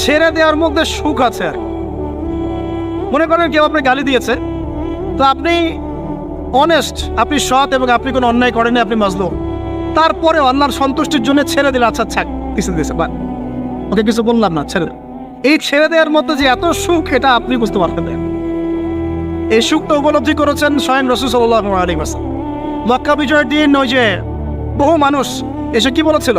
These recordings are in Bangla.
ছেড়ে দেওয়ার মধ্যে সুখ আছে আর মনে করেন কেউ আপনি গালি দিয়েছে, তো আপনি অনেস্ট আপনি সৎ এবং আপনি কোনো অন্যায় করেনি আপনি মাজলুম। তারপরে আল্লাহর সন্তুষ্টির জন্য ছেড়ে দিলে আচ্ছা ছাক কিছু দিয়েছে বা ওকে কিছু বললাম না, ছেড়ে। এই ছেড়ে দেওয়ার মধ্যে যে এত সুখ, এটা আপনি বুঝতে পারতেন না। এই সুখটা উপলব্ধি করেছেন স্বয়ং রসুল সাল্লাহ আলী মাসাল মক্কা বিজয়ের দিন ওই যে বহু মানুষ এসে কি বলেছিল?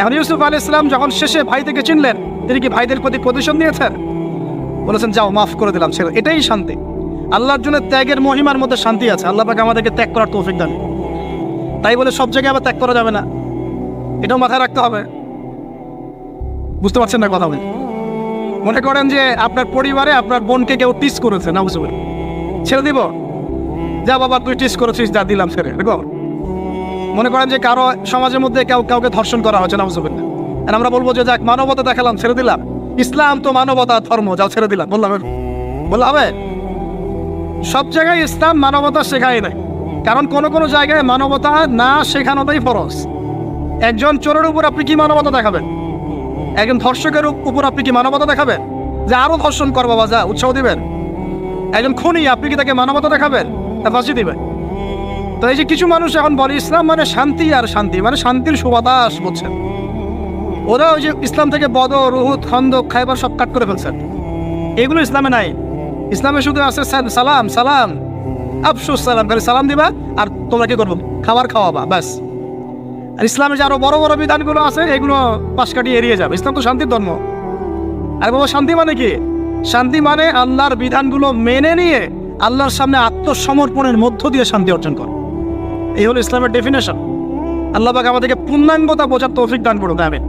এখন ইউসুফ আলী ইসলাম যখন শেষে ভাই থেকে চিনলেন, তিনি কি ভাইদের প্রতি প্রতিশোধ নিয়েছেন? বলেছেন, যাও, মাফ করে দিলাম, ছেড়ে এটাই শান্তি। আল্লাহর জন্য ত্যাগের মহিমার মধ্যে শান্তি আছে। আল্লাহ পাকে আমাদেরকে ত্যাগ করার তৌফিক দান। তাই বলে সব জায়গায় আবার ত্যাগ করা যাবে না। এটাও মাথায় রাখতে হবে। বুঝতে পারছেন না কথা বলি? মনে করেন যে আপনার পরিবারে আপনার বোনকে কেউ টিস করেছে না পারি ছেড়ে দিব। যা বাবা, তুই টিস করেছিস, যা দিলাম, ছেড়ে দেখো মনে করেন যে কারও সমাজের মধ্যে কেউ কাউকে ধর্ষণ করা হচ্ছে না বুঝতে পারি আর আমরা বলব যে, যাক, মানবতা দেখালাম, ছেড়ে দিলাম। ইসলাম তো মানবতা, ধর্ম, যাও ছেড়ে দিলাম। বললাম বললাম সব জায়গায় ইসলাম মানবতা শেখায় নাই। কারণ কোন কোন জায়গায় মানবতা না শেখানোটাই ফরজ। একজন চোরের উপর আপনি কি মানবতা দেখাবেন? একজন ধর্ষকের উপর আপনি কি মানবতা দেখাবেন? যে আরও ধর্ষণ কর বাবা যা, উৎসাহ দিবেন? একজন খুনি, আপনি কি তাকে মানবতা দেখাবেন? ফাঁসি দিবেন। তো এই যে কিছু মানুষ এখন বলে, ইসলাম মানে শান্তি আর শান্তি মানে শান্তির সুবাতাস, বলছেন। ওরা ওই যে ইসলাম থেকে বদ রুহুদ খন্দক, খাইবার সব কাট করে ফেলছেন। এগুলো ইসলামে নাই। ইসলামে শুধু আছে সালাম সালাম, আফসুস সালাম, খালি সালাম দিবা আর তোমরা কি করব? খাবার খাওয়াবা, ব্যাস। আর ইসলামের যে আরও বড় বড় বিধানগুলো আছে, এগুলো পাশ কাটিয়ে এড়িয়ে যাবে। ইসলাম তো শান্তির ধর্ম। আর বাবা, শান্তি মানে কি? শান্তি মানে আল্লাহর বিধানগুলো মেনে নিয়ে আল্লাহর সামনে আত্মসমর্পণের মধ্য দিয়ে শান্তি অর্জন কর। এই হলো ইসলামের ডেফিনেশন আল্লাহ পাক আমাদেরকে পূর্ণাঙ্গতা বোঝার তৌফিক দান করুন আমিন।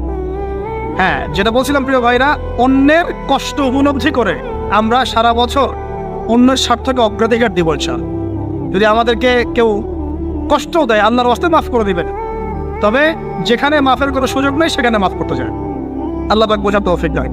হ্যাঁ যেটা বলছিলাম প্রিয় ভাইরা, অন্যের কষ্ট উপলব্ধি করে আমরা সারা বছর অন্যের স্বার্থকে অগ্রাধিকার দিব। যদি আমাদেরকে কেউ কষ্ট দেয়, আল্লাহর হস্তে মাফ করে দিবেন। তবে যেখানে মাফের কোনো সুযোগ নেই, সেখানে মাফ করতে যায় আল্লাহ পাক বোঝার তৌফিক দেয়